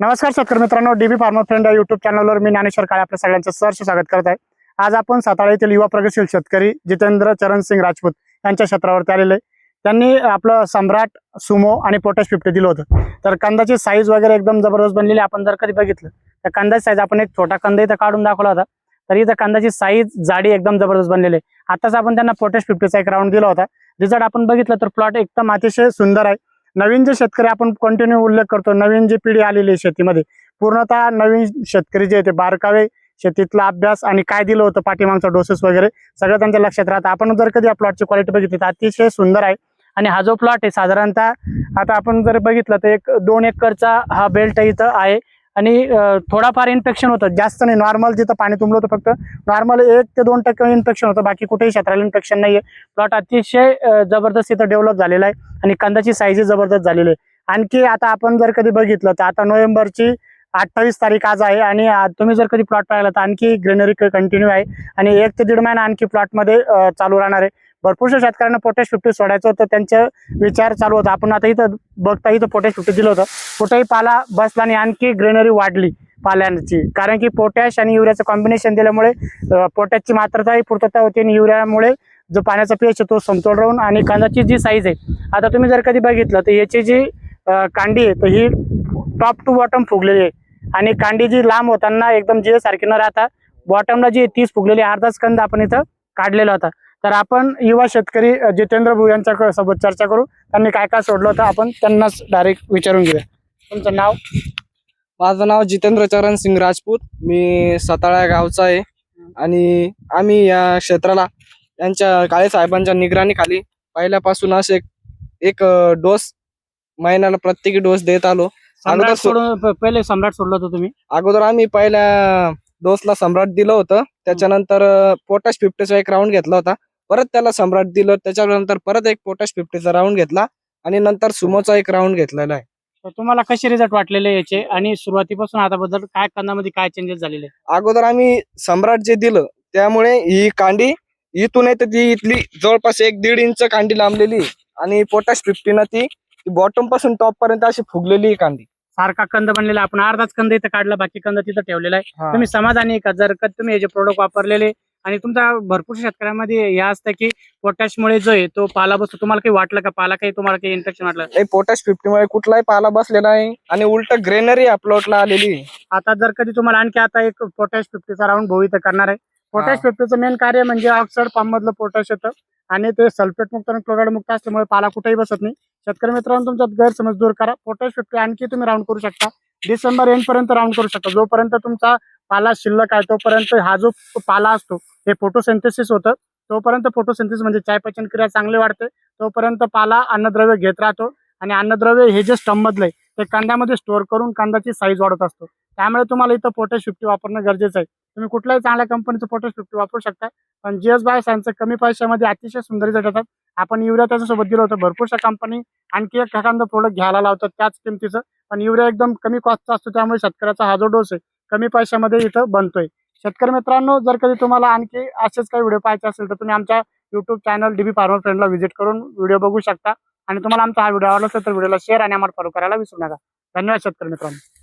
नमस्कार शेतकरी मित्रांनो डीबी फार्मर फ्रेंड या युट्यूब चॅनलवर मी ज्ञानेश्वर काळे आपल्या सगळ्यांचं सहर्ष स्वागत करत आहे. आज आपण सातारा येथील युवा प्रगतशील शेतकरी जितेंद्र चरण सिंग राजपूत यांच्या क्षेत्रावरती आलेले त्यांनी आपलं सम्राट सुमो आणि पोटॅश फिफ्टी दिलं होतं. तर कांद्याची साईज वगैरे एकदम जबरदस्त बनलेली आपण जर कधी बघितलं तर कांद्याची साईज आपण एक छोटा कांदा इथं काढून दाखवला होता. तर इथं कांद्याची साईज जाडी एकदम जबरदस्त बनलेली आहे. आताच आपण त्यांना पोटॅश फिफ्टीचा एक राऊंड दिला होता. रिझल्ट आपण बघितलं तर प्लॉट एकदम अतिशय सुंदर आहे. नवीन जे शेतकरी आपण कंटिन्यू उल्लेख करतो नवीन जी पिढी आलेली आहे शेतीमध्ये पूर्णतः नवीन शेतकरी जे ते बारकावे शेतीतला अभ्यास आणि काय दिलं होतं पाठीमागचा डोसेस वगैरे सगळं त्यांच्या लक्षात राहतं. आपण जर कधी या प्लॉटची क्वालिटी बघितली तर अतिशय सुंदर आहे. आणि हा जो प्लॉट आहे साधारणतः आता आपण जर बघितलं तर एक दोन एकरचा हा बेल्ट इथं आहे. आणि थोडाफार इन्फेक्शन होतं. जास्त नाही. नॉर्मल जिथं पाणी तुंबलं होतं फक्त नॉर्मल एक ते दोन टक्के इन्फेक्शन होतं. बाकी कुठेही क्षेत्राला इन्फेक्शन नाहीये. प्लॉट अतिशय जबरदस्त इथं डेव्हलप झालेला आहे आणि कंदाची साईज जबरदस्त झालेली आहे. आणखी आता आपण जर कधी बघितलं तर आता नोव्हेंबरची अठ्ठावीस तारीख आज आहे आणि तुम्ही जर कधी प्लॉट पाहिला तर आणखी ग्रीनरी कंटिन्यू आहे. आणि एक ते दीड महिना आणखी प्लॉटमध्ये चालू राहणार आहे. भरपूरशा शेतकऱ्यांना पोटॅश फिफ्टी सोडायचं होतं. त्यांचं विचार चालू होता. आपण आता इथं बघता इथं पोटॅश फिफ्टी दिलं होतं. कुठेही पाला बसला आणि आणखी ग्रीनरी वाढली पाल्यांची. कारण की पोटॅश आणि युरियाचं कॉम्बिनेशन दिल्यामुळे पोटॅशची मात्रताही पूर्तता होते आणि युरियामुळे जो पाण्याचा पीएच तो समतोल राहून आणि कांद्याची जी साईज आहे आता तुम्ही जर कधी बघितलं तर याची जी कांडी आहे तर ही टॉप टू बॉटम फुगलेली आहे. आणि कांडी जी लांब होताना एकदम जे सारखी न राहता बॉटमला जी तीस फुगलेली अर्धाच कंद आपण इथं काढलेला होता. तर आपण युवा शेतकरी जितेंद्र भाऊ यांच्या सोबत चर्चा करू. त्यांनी काय काय सोडलं होतं आपण त्यांनाच डायरेक्ट विचारून घेऊया. तुमचं नाव? माझं नाव जितेंद्र चरण सिंग राजपूत. मी साताळा गावचा आहे. आणि आम्ही या क्षेत्राला यांच्या काळे साहेबांच्या निगराणीखाली पहिल्यापासून असे एक- एक डोस महिन्याला प्रत्येकी डोस देत आलो. सम्राट अगोदर सोडून पहिले सम्राट सोडलं होतं तुम्ही? अगोदर आम्ही पहिल्या डोसला सम्राट दिलं होतं. त्याच्यानंतर पोटॅश फिफ्टीचा एक राऊंड घेतला होता. परत त्याला सम्राट दिलं. त्याच्यानंतर परत एक पोटॅश फिफ्टीचा राऊंड घेतला. आणि नंतर सुमोचा एक राऊंड घेतलेला आहे. तर तुम्हाला कसे रिझल्ट वाटलेले याचे? आणि सुरुवातीपासून आताबद्दल काय कांदामध्ये काय चेंजेस झालेले? अगोदर आम्ही सम्राट जे दिलं त्यामुळे ही कांडी इथून आहे तर ती इथली जवळपास एक दीड इंच कांडी लांबलेली आणि पोटॅश फिफ्टीनं ती बॉटमपासून टॉप पर्यंत अशी फुगलेली ही कांडी. सारखा कंद बनलेला आपण अर्धाच कंद इथं काढला बाकी कंद तिथं ठेवलेला आहे. तुम्ही समाधानी का? जर का तुम्ही हे जे प्रोडक्ट वापरलेले आणि तुमचा भरपूर शेतकऱ्यांमध्ये हे असतं की पोटॅशमुळे जो आहे तो पाला बसतो. तुम्हाला काही वाटलं का? पाला काही तुम्हाला काही इन्फेक्शन वाटलं? नाही पोटॅश फिफ्टी मुळे कुठलाही पाला बसलेला आहे आणि उलट ग्रेनरी अपलोडला आलेली. आता जर कधी तुम्हाला आणखी आता एक पोटॅश फिफ्टीचा राऊंड इथं करणार आहे. पोटॅश. फिफ्टीचं मेन कार्य म्हणजे ऑक्साईड पंप मधलं पोटॅश येतं आणि ते सल्फेट मुक्त आणि क्लोराईड मुक्त असल्यामुळे पाला कुठेही बसत नाही. शेतकरी मित्रांनो तुमच्यात गैरसमज दूर करा. पोटॅश फिफ्टी आणखी तुम्ही राऊंड करू शकता. डिसेंबर एंड पर्यंत राऊंड करू शकता. जोपर्यंत तुमचा पाला शिल्लक आहे तोपर्यंत हा जो पाला असतो हे फोटोसेंथेसिस होतं. तोपर्यंत फोटोसेंथेसिस म्हणजे चाय पचन क्रिया चांगली वाढते. तोपर्यंत पाला अन्नद्रव्य घेत राहतो. आणि अन्नद्रव्य हे जे स्टंप मधलं आहे ते कांद्यामध्ये स्टोअर करून कांद्याची साईज वाढत असतो. त्यामुळे तुम्हाला इथं फोटो फिफ्टी वापरणं गरजेचं आहे. तुम्ही कुठल्याही चांगल्या कंपनीचं पोटॅश वापरू शकता. पण जीएस बाय यांचं कमी पैशामध्ये अतिशय सुंदर result येतात. आपण युरिया त्याच्यासोबत दिलं होतं. भरपूरशा कंपनी आणखी एक एखादं प्रोडक्ट घ्यायला लावतात त्याच किमतीचं. पण युरिया एकदम कमी कॉस्टचा असतो. त्यामुळे शेतकऱ्याचा हा जो डोस आहे कमी पैशामध्ये इथं बनतोय. शेतकरी मित्रांनो जर कधी तुम्हाला आणखी असेच काही व्हिडिओ पाहायचे असेल तर तुम्ही आमच्या युट्यूब चॅनल डीबी फार्मर फ्रेंडला व्हिजिट करून व्हिडिओ बघू शकता. आणि तुम्हाला आमचा हा व्हिडिओ आवडला असेल तर व्हिडिओला शेअर आणि आम्हाला फॉलो करायला विसरू नका. धन्यवाद शेतकरी मित्रांनो.